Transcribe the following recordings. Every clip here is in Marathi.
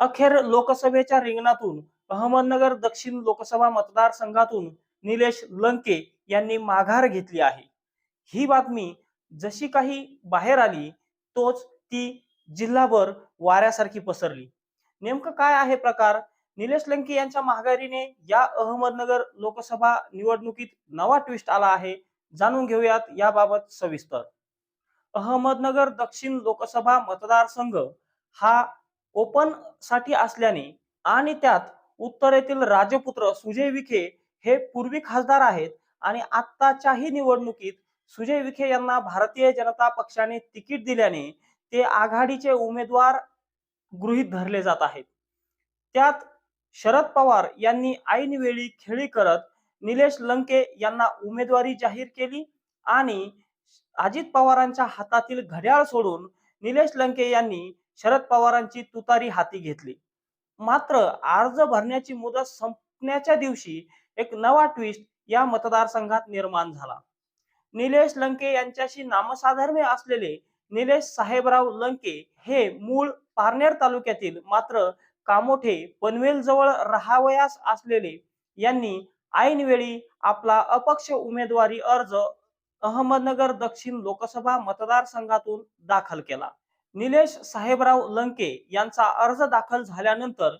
अखेर लोकसभेच्या रिंगणातून अहमदनगर दक्षिण लोकसभा मतदारसंघातून निलेश लंके यांनी माघार घेतली आहे. ही बातमी जशी काही बाहेर आली तोच ती जिल्हाभर वाऱ्यासारखी पसरली. नेमकं काय आहे प्रकार? निलेश लंके यांच्या माघारीने या अहमदनगर लोकसभा निवडणुकीत नवा ट्विस्ट आला आहे जाणून घेऊयात याबाबत सविस्तर. अहमदनगर दक्षिण लोकसभा मतदारसंघ हा ओपनसाठी असल्याने आणि त्यात उत्तरेतील राजपुत्र सुजय विखे हे पूर्वी खासदार आहेत आणि आत्ताच्याही निवडणुकीत सुजय विखे यांना भारतीय जनता पक्षाने तिकीट दिल्याने ते आघाडीचे उमेदवार गृहीत धरले जात आहेत. त्यात शरद पवार यांनी ऐनवेळी खेळी करत निलेश लंके यांना उमेदवारी जाहीर केली आणि अजित पवारांच्या हातातील घड्याळ सोडून निलेश लंके यांनी शरद पवारांची तुतारी हाती घेतली. मात्र अर्ज भरण्याची मुदत संपण्याच्या दिवशी एक नवा ट्विस्ट या मतदारसंघात निर्माण झाला. निलेश लंके यांच्याशी नामसाधर्म्य असलेले निलेश साहेबराव लंके हे मूळ पारनेर तालुक्यातील मात्र कामोठे पनवेल जवळ राहावयास असलेले यांनी ऐनवेळी आपला अपक्ष उमेदवारी अर्ज अहमदनगर दक्षिण लोकसभा मतदारसंघातून दाखल केला. निलेश साहेबराव लंके यांचा अर्ज दाखल झाल्यानंतर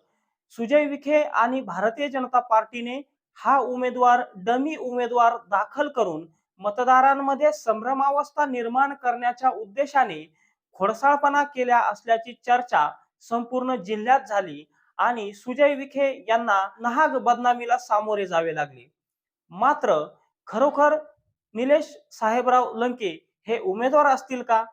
सुजय विखे आणि भारतीय जनता पार्टीने हा उमेदवार डमी उमेदवार दाखल करून मतदारांमध्ये संभ्रमावस्था निर्माण करण्याच्या उद्देशाने खोडसाळपणा केल्या असल्याची चर्चा संपूर्ण जिल्ह्यात झाली आणि सुजय विखे यांना नाहक बदनामीला सामोरे जावे लागले. मात्र खरोखर निलेश साहेबराव लंके हे उमेदवार असतील का?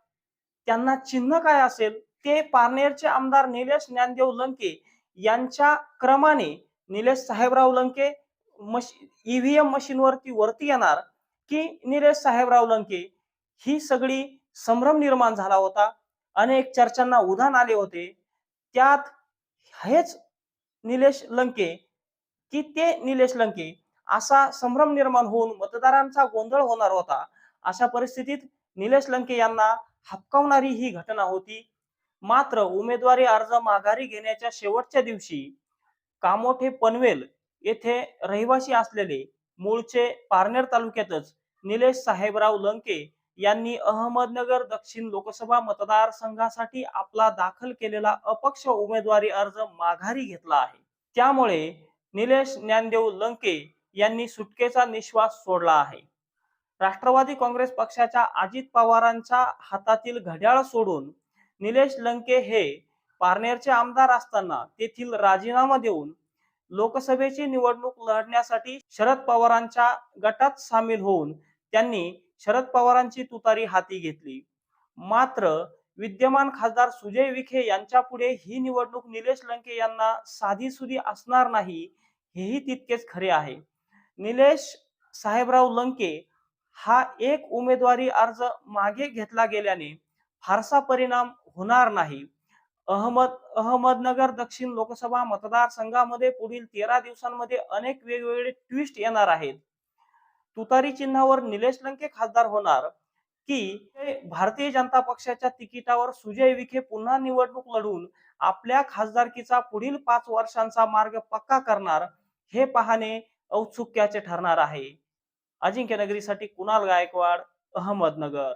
त्यांना चिन्ह काय असेल? ते पारनेरचे आमदार निलेश ज्ञानदेव लंके यांच्या क्रमाने निलेश साहेबराव लंके मश ईव्हीएम मशीनवरती वरती येणार की निलेश साहेबराव लंके? ही सगळी संभ्रम निर्माण झाला होता. अनेक चर्चांना उधाण आले होते. त्यात हेच निलेश लंके की ते निलेश लंके असा संभ्रम निर्माण होऊन मतदारांचा गोंधळ होणार होता. अशा परिस्थितीत निलेश लंके यांना हपकावणारी ही घटना होती. मात्र उमेदवारी अर्ज माघारी घेण्याच्या शेवटच्या दिवशी कामोठे पनवेल येथे रहिवासी असलेले मूळचे पारनेर तालुक्यातच निलेश साहेबराव लंके यांनी अहमदनगर दक्षिण लोकसभा मतदारसंघासाठी आपला दाखल केलेला अपक्ष उमेदवारी अर्ज माघारी घेतला आहे. त्यामुळे निलेश ज्ञानदेव लंके यांनी सुटकेचा निश्वास सोडला आहे. राष्ट्रवादी काँग्रेस पक्षाच्या अजित पवारांच्या हातातील घड्याळ सोडून निलेश लंके हे पारनेरचे आमदार असताना तेथील राजीनामा देऊन लोकसभेची निवडणूक लढण्यासाठी शरद पवारांच्या गटात सामील होऊन त्यांनी शरद पवारांची तुतारी हाती घेतली. मात्र विद्यमान खासदार सुजय विखे यांच्या पुढे ही निवडणूक निलेश लंके यांना साधी सुधी असणार नाही हेही तितकेच खरे आहे. निलेश साहेबराव लंके हा एक उमेदवारी अर्ज मागे घेतला गेल्याने फारसा परिणाम होणार नाही. अहमद अहमदनगर दक्षिण लोकसभा मतदारसंघामध्ये पुढील तेरा दिवसांमध्ये अनेक वेगवेगळे ट्विस्ट येणार आहेत. तुतारी चिन्हावर निलेश लंके खासदार होणार की भारतीय जनता पक्षाच्या तिकिटावर सुजय विखे पुन्हा निवडणूक लढून आपल्या खासदारकीचा पुढील पाच वर्षांचा मार्ग पक्का करणार हे पाहणे औत्सुक्याचे ठरणार आहे. अजिंक्यनगरीसाठी कुणाल गायकवाड अहमदनगर?